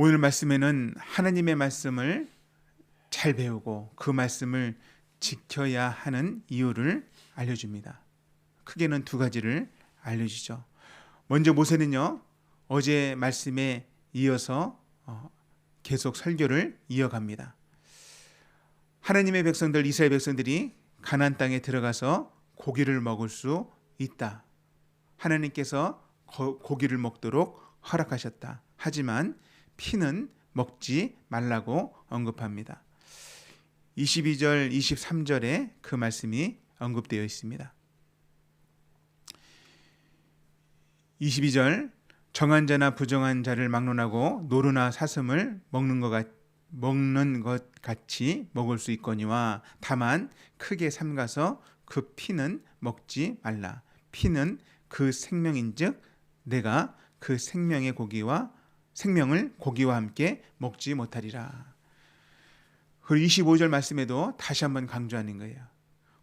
오늘 말씀에는 하나님의 말씀을 잘 배우고 그 말씀을 지켜야 하는 이유를 알려줍니다. 크게는 두 가지를 알려주죠. 먼저 모세는요 어제 말씀에 이어서 어, 계속 설교를 이어갑니다. 하나님의 백성들 이스라엘 백성들이 가나안 땅에 들어가서 고기를 먹을 수 있다. 하나님께서 고기를 먹도록 허락하셨다. 하지만 피는 먹지 말라고 언급합니다. 22절, 23절에 그 말씀이 언급되어 있습니다. 22절 정한 자나 부정한 자를 막론하고 노루나 사슴을 먹는 것 같, 먹는 것 같이 먹을 수 있거니와 다만 크게 삼가서 그 피는 먹지 말라. 피는 그 생명인즉 내가 그 생명의 고기와 생명을 고기와 함께 먹지 못하리라. 그 25절 말씀에도 다시 한번 강조하는 거예요.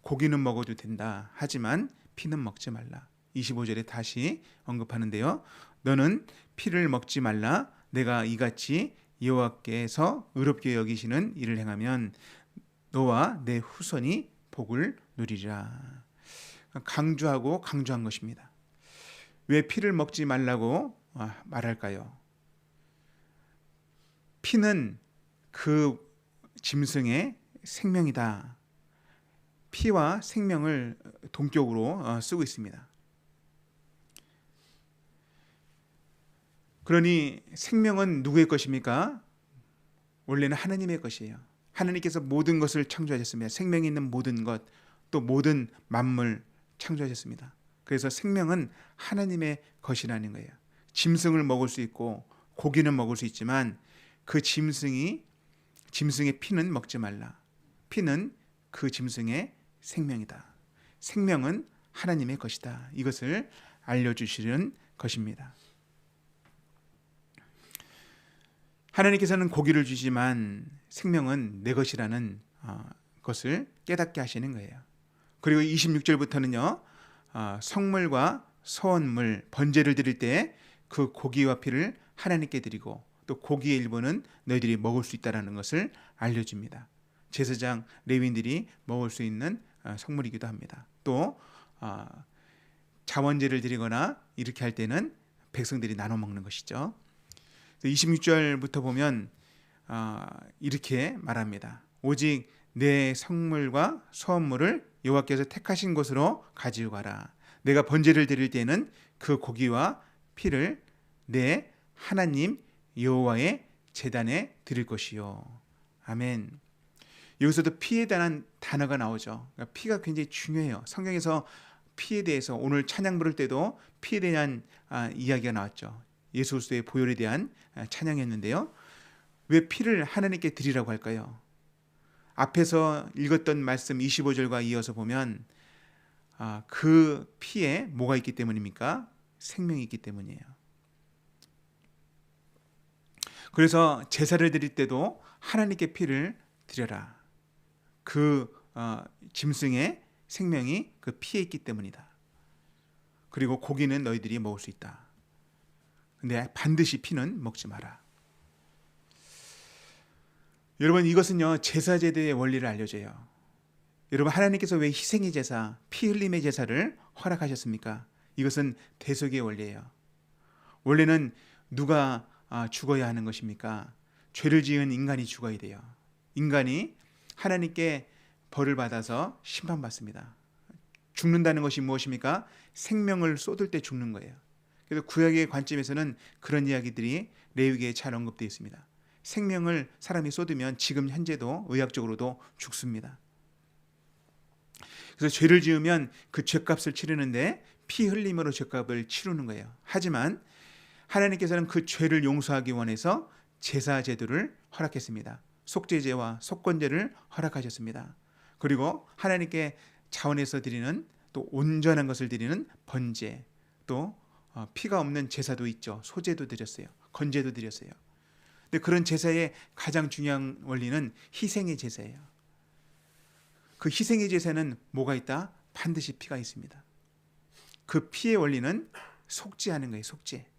고기는 먹어도 된다. 하지만 피는 먹지 말라. 25절에 다시 언급하는데요. 너는 피를 먹지 말라. 내가 이같이 여호와께서 의롭게 여기시는 일을 행하면 너와 내 후손이 복을 누리리라. 강조하고 강조한 것입니다. 왜 피를 먹지 말라고 아, 말할까요? 피는 그 짐승의 생명이다. 피와 생명을 동격으로 어, 쓰고 있습니다. 그러니 생명은 누구의 것입니까? 원래는 하나님의 것이에요. 하나님께서 모든 것을 창조하셨습니다. 생명이 있는 모든 것, 또 모든 만물 창조하셨습니다. 그래서 생명은 하나님의 것이라는 거예요. 짐승을 먹을 수 있고 고기는 먹을 수 있지만 그 짐승이 짐승의 피는 먹지 말라. 피는 그 짐승의 생명이다. 생명은 하나님의 것이다. 이것을 알려주시는 것입니다. 하나님께서는 고기를 주지만 생명은 내 것이라는 어, 것을 깨닫게 하시는 거예요. 그리고 26절부터는요, 어, 성물과 소원물, 번제를 드릴 때 그 고기와 피를 하나님께 드리고 또 고기의 일부는 너희들이 먹을 수 있다라는 것을 알려줍니다. 제사장 레윈들이 먹을 수 있는 어, 성물이기도 합니다. 또 자원제를 드리거나 이렇게 할 때는 백성들이 나눠 먹는 것이죠. 26절부터 보면 어, 이렇게 말합니다. 오직 내 성물과 소원물을 여호와께서 택하신 곳으로 가지고 가라. 내가 번제를 드릴 때는 그 고기와 피를 내 하나님 여호와의 제단에 드릴 것이요. 아멘. 여기서도 피에 대한 단어가 나오죠. 그러니까 피가 굉장히 중요해요. 성경에서 피에 대해서 오늘 찬양 부를 때도 피에 대한 아, 이야기가 나왔죠. 예수 그리스도의 보혈에 대한 아, 찬양이었는데요. 왜 피를 하나님께 드리라고 할까요? 앞에서 읽었던 말씀 25절과 이어서 보면 아, 그 피에 뭐가 있기 때문입니까? 생명이 있기 때문이에요. 그래서 제사를 드릴 때도 하나님께 피를 드려라. 그 어, 짐승의 생명이 그 피에 있기 때문이다. 그리고 고기는 너희들이 먹을 수 있다. 근데 반드시 피는 먹지 마라. 여러분 이것은요 제사 제도의 원리를 알려줘요. 여러분 하나님께서 왜 희생의 제사, 피 흘림의 제사를 허락하셨습니까? 이것은 대속의 원리예요. 원래는 누가 아, 죽어야 하는 것입니까? 죄를 지은 인간이 죽어야 돼요. 인간이 하나님께 벌을 받아서 심판받습니다. 죽는다는 것이 무엇입니까? 생명을 쏟을 때 죽는 거예요. 그래서 구약의 관점에서는 그런 이야기들이 레위기에 잘 언급되어 있습니다. 생명을 사람이 쏟으면 지금 현재도 의학적으로도 죽습니다. 그래서 죄를 지으면 그 죄값을 치르는데 피 흘림으로 죄값을 치르는 거예요. 하지만 하나님께서는 그 죄를 용서하기 원해서 제사 제도를 허락했습니다. 속죄제와 속건제를 허락하셨습니다. 그리고 하나님께 자원해서 드리는 또 온전한 것을 드리는 번제 또 어, 피가 없는 제사도 있죠. 소제도 드렸어요. 건제도 드렸어요. 근데 그런 제사의 가장 중요한 원리는 희생의 제사예요. 그 희생의 제사는 뭐가 있다? 반드시 피가 있습니다. 그 피의 원리는 속죄하는 거예요. 속죄.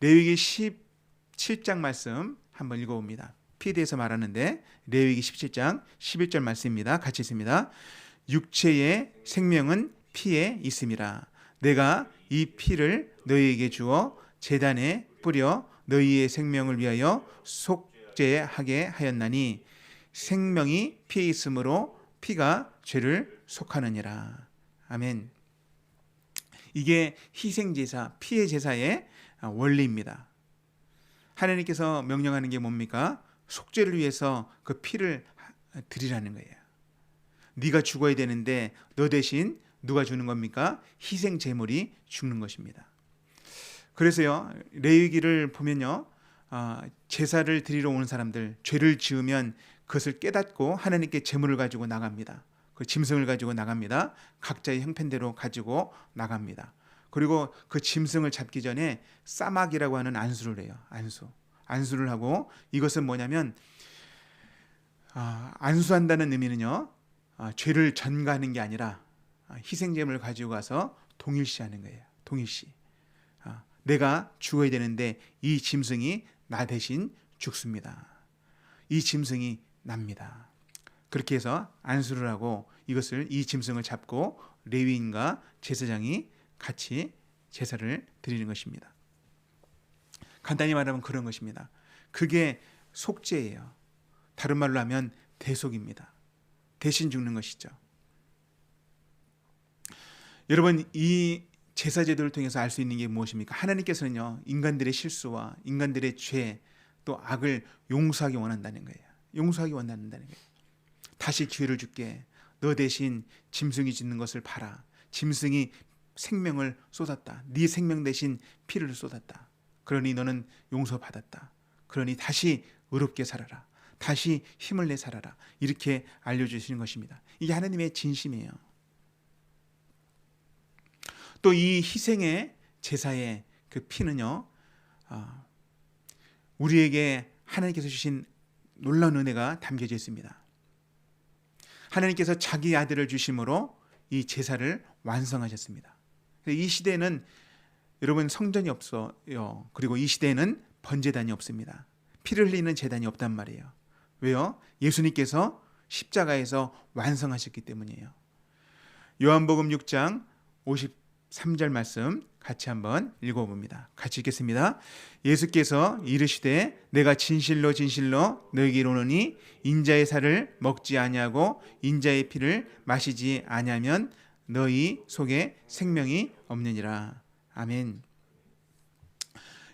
레위기 17장 말씀 한번 읽어봅니다. 대해서 말하는데 레위기 17장 11절 말씀입니다. 같이 있습니다. 육체의 생명은 피에 있음이라. 내가 이 피를 너희에게 주어 제단에 뿌려 너희의 생명을 위하여 속죄하게 하였나니 생명이 피에 있으므로 피가 죄를 속하느니라. 아멘. 이게 희생 제사, 피의 제사의 원리입니다. 하나님께서 명령하는 게 뭡니까? 속죄를 위해서 그 피를 드리라는 거예요. 네가 죽어야 되는데 너 대신 누가 주는 겁니까? 희생 제물이 죽는 것입니다. 그래서요 레위기를 보면요 아, 제사를 드리러 오는 사람들 죄를 지으면 그것을 깨닫고 하나님께 제물을 가지고 나갑니다. 그 짐승을 가지고 나갑니다. 각자의 형편대로 가지고 나갑니다. 그리고 그 짐승을 잡기 전에 싸막이라고 하는 안수를 해요. 안수. 안수를 하고 이것은 뭐냐면 아, 안수한다는 의미는요. 아, 죄를 전가하는 게 아니라 아, 희생제물을 가지고 가서 동일시하는 거예요. 동일시. 아, 내가 죽어야 되는데 이 짐승이 나 대신 죽습니다. 이 짐승이 납니다. 그렇게 해서 안수를 하고 이것을 이 짐승을 잡고 레위인과 제사장이 같이 제사를 드리는 것입니다. 간단히 말하면 그런 것입니다. 그게 속죄예요. 다른 말로 하면 대속입니다. 대신 죽는 것이죠. 여러분 이 제사 제도를 통해서 알 수 있는 게 무엇입니까? 하나님께서는요 인간들의 실수와 인간들의 죄 또 악을 용서하기 원한다는 거예요. 용서하기 원한다는 거예요. 다시 기회를 줄게. 너 대신 짐승이 짓는 것을 봐라. 짐승이 생명을 쏟았다. 네 생명 대신 피를 쏟았다. 그러니 너는 용서받았다. 그러니 다시 의롭게 살아라. 다시 힘을 내 살아라. 이렇게 알려주시는 것입니다. 이게 하나님의 진심이에요. 또 이 희생의 제사의 그 피는요, 아, 우리에게 하나님께서 주신 놀라운 은혜가 담겨져 있습니다. 하나님께서 자기 아들을 주심으로 이 제사를 완성하셨습니다. 이 시대에는 여러분 성전이 없어요. 그리고 이 시대에는 번제단이 없습니다. 피를 흘리는 제단이 없단 말이에요. 왜요? 예수님께서 십자가에서 완성하셨기 때문이에요. 요한복음 6장 53절 말씀 같이 한번 읽어봅니다. 같이 읽겠습니다. 예수께서 이르시되 내가 진실로 진실로 너희에게 이르노니 인자의 살을 먹지 아니하고 인자의 피를 마시지 아니하면 너희 속에 생명이 없느니라. 아멘.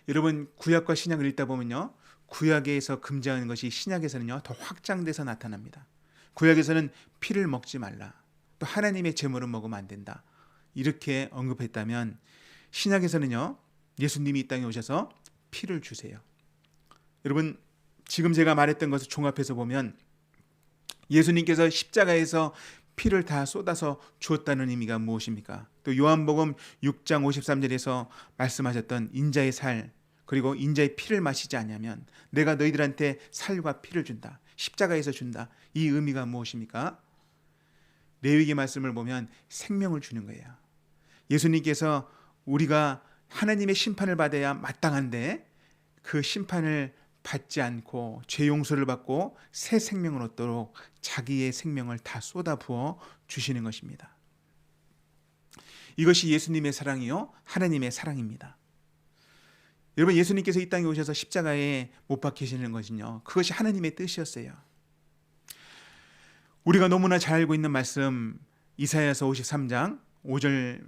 여러분 구약과 신약을 읽다 보면요. 구약에서 금지하는 것이 신약에서는요. 더 확장돼서 나타납니다. 구약에서는 피를 먹지 말라. 또 하나님의 제물을 먹으면 안 된다. 이렇게 언급했다면 신약에서는요. 예수님이 이 땅에 오셔서 피를 주세요. 여러분 지금 제가 말했던 것을 종합해서 보면 예수님께서 십자가에서 피를 다 쏟아서 주었다는 의미가 무엇입니까? 또 요한복음 6장 53절에서 말씀하셨던 인자의 살 그리고 인자의 피를 마시지 않으면 내가 너희들한테 살과 피를 준다. 십자가에서 준다. 이 의미가 무엇입니까? 레위기 말씀을 보면 생명을 주는 거예요. 예수님께서 우리가 하나님의 심판을 받아야 마땅한데 그 심판을 받지 않고 죄 용서를 받고 새 생명을 얻도록 자기의 생명을 다 쏟아부어 주시는 것입니다. 이것이 예수님의 사랑이요 하나님의 사랑입니다. 여러분 예수님께서 이 땅에 오셔서 십자가에 못 박히시는 것은요 그것이 하나님의 뜻이었어요. 우리가 너무나 잘 알고 있는 말씀 이사야서 53장 5절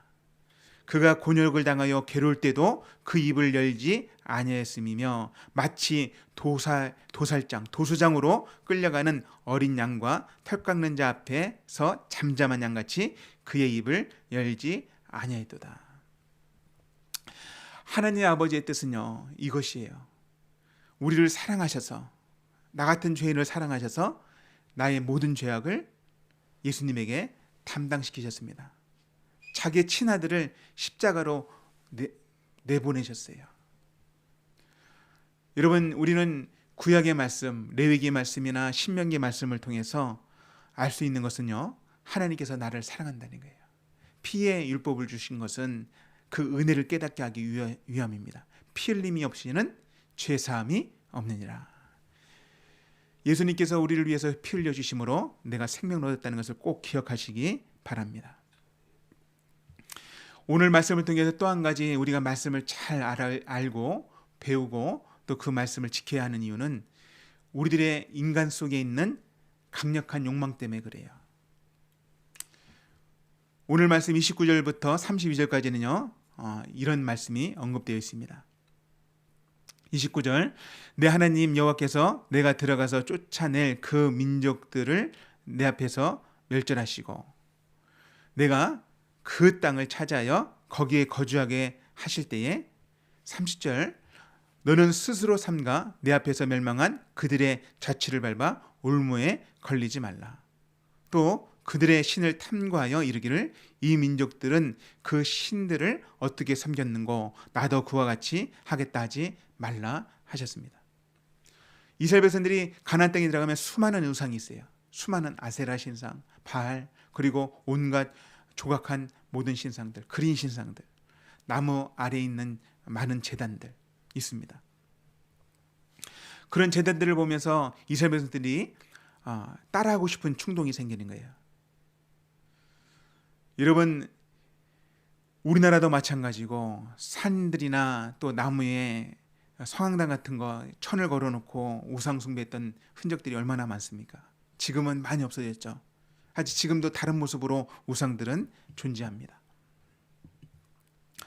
그가 곤욕을 당하여 괴로울 때도 그 입을 열지 아니했음이며 마치 도살 도살장 도수장으로 끌려가는 어린 양과 털 깎는 자 앞에서 잠잠한 양같이 그의 입을 열지 아니했도다. 하나님 아버지의 뜻은요 이것이에요. 우리를 사랑하셔서 나 같은 죄인을 사랑하셔서 나의 모든 죄악을 예수님에게 담당시키셨습니다. 자기의 친아들을 십자가로 내, 내보내셨어요. 여러분 우리는 구약의 말씀, 레위기의 말씀이나 신명기의 말씀을 통해서 알 수 있는 것은요. 하나님께서 나를 사랑한다는 거예요. 피의 율법을 주신 것은 그 은혜를 깨닫게 하기 위함입니다. 피 흘림이 없이는 죄 사함이 없느니라. 예수님께서 우리를 위해서 피 흘려 주심으로 내가 생명을 얻었다는 것을 꼭 기억하시기 바랍니다. 오늘 말씀을 통해서 또 한 가지 우리가 말씀을 잘 알고 배우고 또 그 말씀을 지켜야 하는 이유는 우리들의 인간 속에 있는 강력한 욕망 때문에 그래요. 오늘 말씀 29절부터 32절까지는요. 어, 이런 말씀이 언급되어 있습니다. 29절 내 하나님 여호와께서 내가 들어가서 쫓아낼 그 민족들을 내 앞에서 멸절하시고 내가 그 땅을 찾아여 거기에 거주하게 하실 때에 30절 너는 스스로 삼가 내 앞에서 멸망한 그들의 자취를 밟아 올무에 걸리지 말라. 또 그들의 신을 탐구하여 이르기를 이 민족들은 그 신들을 어떻게 섬겼는고 나도 그와 같이 하겠다 하지 말라 하셨습니다. 이스라엘 백성들이 가나안 땅에 들어가면 수많은 우상이 있어요. 수많은 아세라 신상, 바알 그리고 온갖 조각한 모든 신상들, 그린 신상들, 나무 아래에 있는 많은 재단들 있습니다. 그런 재단들을 보면서 이스라엘 백성들이 어, 따라하고 싶은 충동이 생기는 거예요. 여러분 우리나라도 마찬가지고 산들이나 또 나무에 성황당 같은 거 천을 걸어놓고 우상 숭배했던 흔적들이 얼마나 많습니까? 지금은 많이 없어졌죠. 하지 지금도 다른 모습으로 우상들은 존재합니다.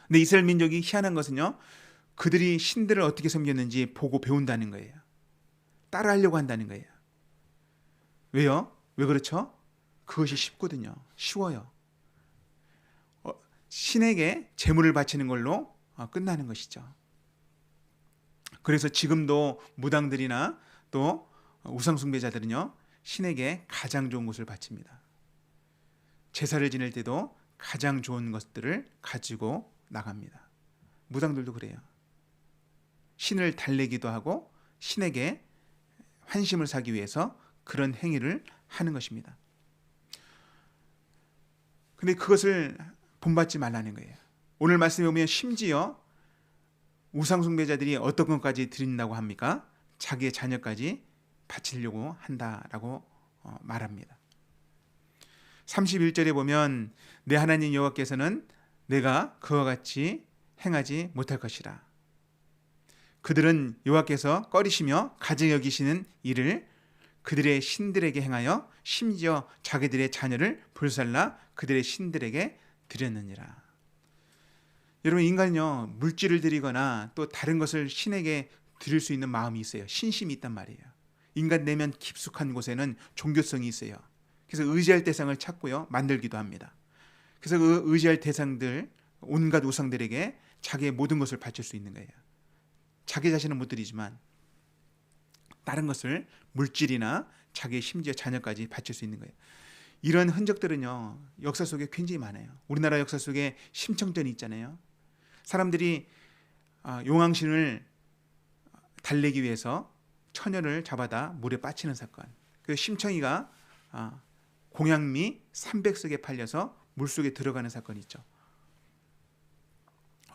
근데 이스라엘 민족이 희한한 것은요. 그들이 신들을 어떻게 섬겼는지 보고 배운다는 거예요. 따라하려고 한다는 거예요. 왜요? 왜 그렇죠? 그것이 쉽거든요. 쉬워요. 어, 신에게 재물을 바치는 걸로 어, 끝나는 것이죠. 그래서 지금도 무당들이나 또 우상 숭배자들은요. 신에게 가장 좋은 것을 바칩니다. 제사를 지낼 때도 가장 좋은 것들을 가지고 나갑니다. 무당들도 그래요. 신을 달래기도 하고 신에게 환심을 사기 위해서 그런 행위를 하는 것입니다. 근데 그것을 본받지 말라는 거예요. 오늘 말씀에 보면 심지어 우상숭배자들이 어떤 것까지 드린다고 합니까? 자기의 자녀까지 바치려고 한다라고 어, 말합니다. 31절에 보면 내 하나님 여호와께서는 내가 그와 같이 행하지 못할 것이라. 그들은 여호와께서 꺼리시며 가증 여기시는 일을 그들의 신들에게 행하여 심지어 자기들의 자녀를 불살라 그들의 신들에게 드렸느니라. 여러분 인간은요 물질을 드리거나 또 다른 것을 신에게 드릴 수 있는 마음이 있어요. 신심이 있단 말이에요. 인간 내면 깊숙한 곳에는 종교성이 있어요. 그래서 의지할 대상을 찾고요 만들기도 합니다. 그래서 그 의지할 대상들 온갖 우상들에게 자기의 모든 것을 바칠 수 있는 거예요. 자기 자신은 못 드리지만 다른 것을 물질이나 자기 심지어 자녀까지 바칠 수 있는 거예요. 이런 흔적들은요 역사 속에 굉장히 많아요. 우리나라 역사 속에 심청전이 있잖아요. 사람들이 아, 용왕신을 달래기 위해서 처녀를 잡아다 물에 빠치는 사건. 그 심청이가 아, 공양미 300석에 팔려서 물 속에 들어가는 사건이 있죠.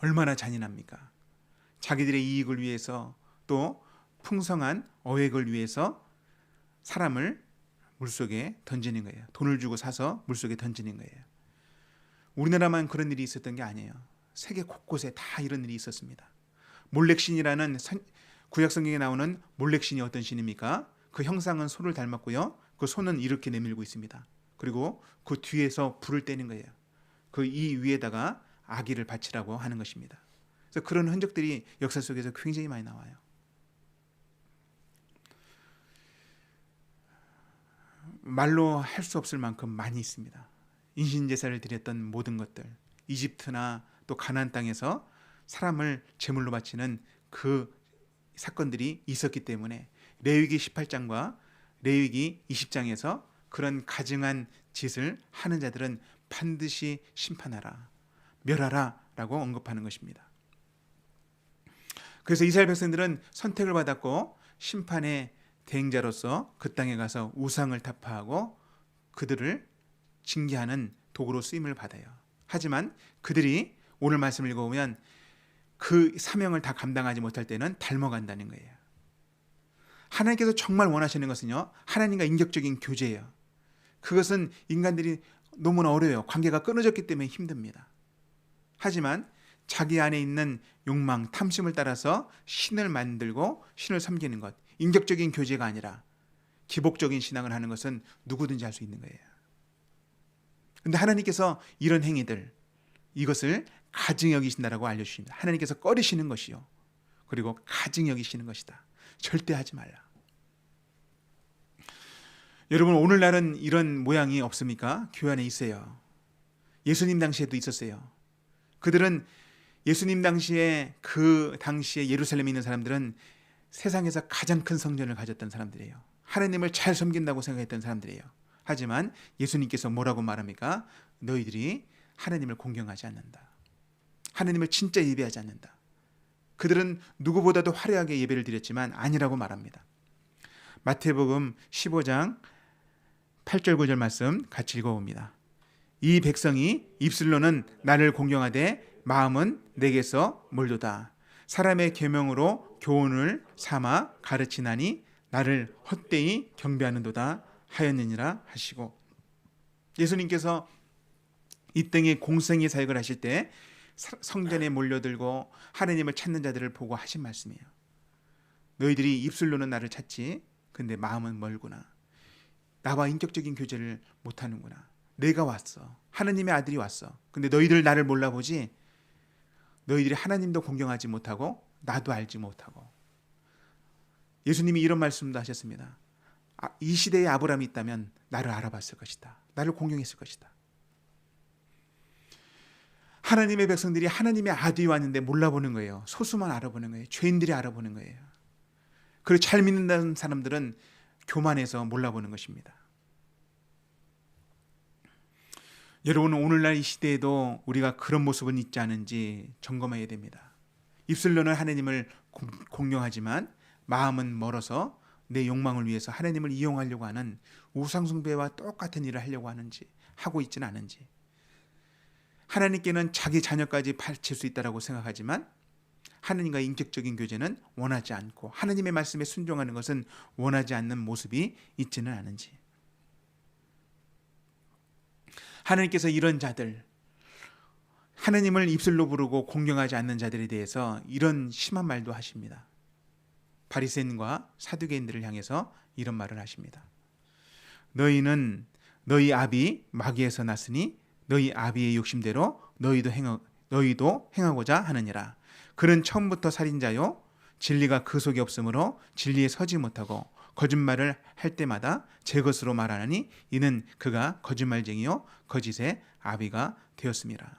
얼마나 잔인합니까? 자기들의 이익을 위해서 또 풍성한 어획을 위해서 사람을 물속에 던지는 거예요. 돈을 주고 사서 물속에 던지는 거예요. 우리나라만 그런 일이 있었던 게 아니에요. 세계 곳곳에 다 이런 일이 있었습니다. 몰렉신이라는 구약 성경에 나오는 몰렉 신이 어떤 신입니까? 그 형상은 소를 닮았고요. 그 손은 이렇게 내밀고 있습니다. 그리고 그 뒤에서 불을 떼는 거예요. 그 이 위에다가 아기를 바치라고 하는 것입니다. 그래서 그런 흔적들이 역사 속에서 굉장히 많이 나와요. 말로 할 수 없을 만큼 많이 있습니다. 인신 제사를 드렸던 모든 것들, 이집트나 또 가나안 땅에서 사람을 제물로 바치는 그 사건들이 있었기 때문에 레위기 18장과 레위기 20장에서 그런 가증한 짓을 하는 자들은 반드시 심판하라, 멸하라라고 언급하는 것입니다. 그래서 이스라엘 백성들은 선택을 받았고 심판의 대행자로서 그 땅에 가서 우상을 타파하고 그들을 징계하는 도구로 쓰임을 받아요. 하지만 그들이 오늘 말씀을 읽어보면 그 사명을 다 감당하지 못할 때는 닮아간다는 거예요. 하나님께서 정말 원하시는 것은요, 하나님과 인격적인 교제예요. 그것은 인간들이 너무나 어려워요. 관계가 끊어졌기 때문에 힘듭니다. 하지만 자기 안에 있는 욕망, 탐심을 따라서 신을 만들고 신을 섬기는 것, 인격적인 교제가 아니라 기복적인 신앙을 하는 것은 누구든지 할 수 있는 거예요. 근데 하나님께서 이런 행위들, 이것을 가증 여기신다라고 알려주십니다. 하나님께서 꺼리시는 것이요. 그리고 가증 여기시는 것이다. 절대 하지 말라. 여러분 오늘날은 이런 모양이 없습니까? 교회 안에 있어요. 예수님 당시에도 있었어요. 그들은 예수님 당시에 그 당시에 예루살렘에 있는 사람들은 세상에서 가장 큰 성전을 가졌던 사람들이에요. 하나님을 잘 섬긴다고 생각했던 사람들이에요. 하지만 예수님께서 뭐라고 말합니까? 너희들이 하나님을 공경하지 않는다. 하나님을 진짜 예배하지 않는다. 그들은 누구보다도 화려하게 예배를 드렸지만 아니라고 말합니다. 마태복음 15장 8절 9절 말씀 같이 읽어봅니다. 이 백성이 입술로는 나를 공경하되 마음은 내게서 멀도다. 사람의 계명으로 교훈을 삼아 가르치나니 나를 헛되이 경배하는도다 하였느니라 하시고 예수님께서 이 땅에 공생의 사역을 하실 때 성전에 몰려들고 하나님을 찾는 자들을 보고 하신 말씀이에요. 너희들이 입술로는 나를 찾지 근데 마음은 멀구나. 나와 인격적인 교제를 못 하는구나. 내가 왔어. 하나님의 아들이 왔어. 근데 너희들 나를 몰라보지. 너희들이 하나님도 공경하지 못하고 나도 알지 못하고. 예수님이 이런 말씀도 하셨습니다. 아, 이 시대에 아브라함이 있다면 나를 알아봤을 것이다. 나를 공경했을 것이다. 하나님의 백성들이 하나님의 아들이 왔는데 몰라보는 거예요. 소수만 알아보는 거예요. 죄인들이 알아보는 거예요. 그리고 잘 믿는다는 사람들은 교만해서 몰라보는 것입니다. 여러분 오늘날 이 시대에도 우리가 그런 모습은 있지 않은지 점검해야 됩니다. 입술로는 하나님을 공경하지만 마음은 멀어서 내 욕망을 위해서 하나님을 이용하려고 하는 우상숭배와 똑같은 일을 하려고 하는지 하고 있지는 않은지 하나님께는 자기 자녀까지 바칠 수 있다라고 생각하지만 하나님과 인격적인 교제는 원하지 않고 하나님의 말씀에 순종하는 것은 원하지 않는 모습이 있지는 않은지 하나님께서 이런 자들 하나님을 입술로 부르고 공경하지 않는 자들에 대해서 이런 심한 말도 하십니다. 바리새인과 사두개인들을 향해서 이런 말을 하십니다. 너희는 너희 아비 마귀에서 났으니 너희 아비의 욕심대로 너희도 행하, 너희도 행하고자 하느니라. 그는 처음부터 살인자요 진리가 그 속에 없으므로 진리에 서지 못하고 거짓말을 할 때마다 제 것으로 말하느니 이는 그가 거짓말쟁이요 거짓의 아비가 되었습니다.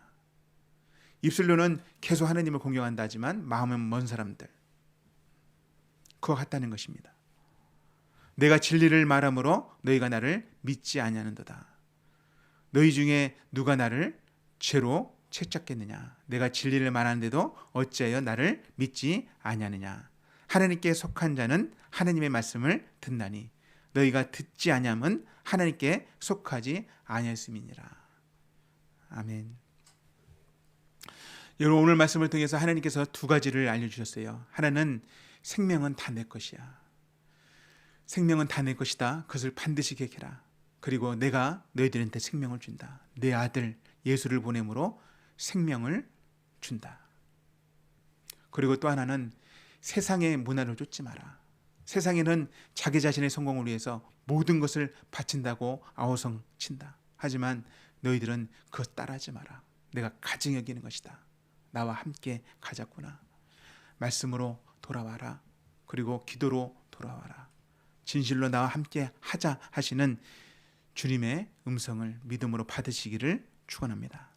입술로는 계속 하나님을 공경한다 하지만 마음은 먼 사람들 그와 같다는 것입니다. 내가 진리를 말함으로 너희가 나를 믿지 아니하는도다. 너희 중에 누가 나를 죄로 채찍겠느냐? 내가 진리를 말하는데도 어찌하여 나를 믿지 아니하느냐? 하나님께 속한 자는 하나님의 말씀을 듣나니 너희가 듣지 아니함은 하나님께 속하지 아니하였음이니라. 아멘. 여러분 오늘 말씀을 통해서 하나님께서 두 가지를 알려주셨어요. 하나는 생명은 다 내 것이야. 생명은 다 내 것이다. 그것을 반드시 기억해라. 그리고 내가 너희들한테 생명을 준다. 내 아들 예수를 보내므로 생명을 준다. 그리고 또 하나는 세상의 문화를 쫓지 마라. 세상에는 자기 자신의 성공을 위해서 모든 것을 바친다고 아우성 친다. 하지만 너희들은 그것 따라하지 마라. 내가 가증 여기는 것이다. 나와 함께 가자꾸나. 말씀으로 돌아와라. 그리고 기도로 돌아와라. 진실로 나와 함께 하자 하시는 주님의 음성을 믿음으로 받으시기를 축원합니다.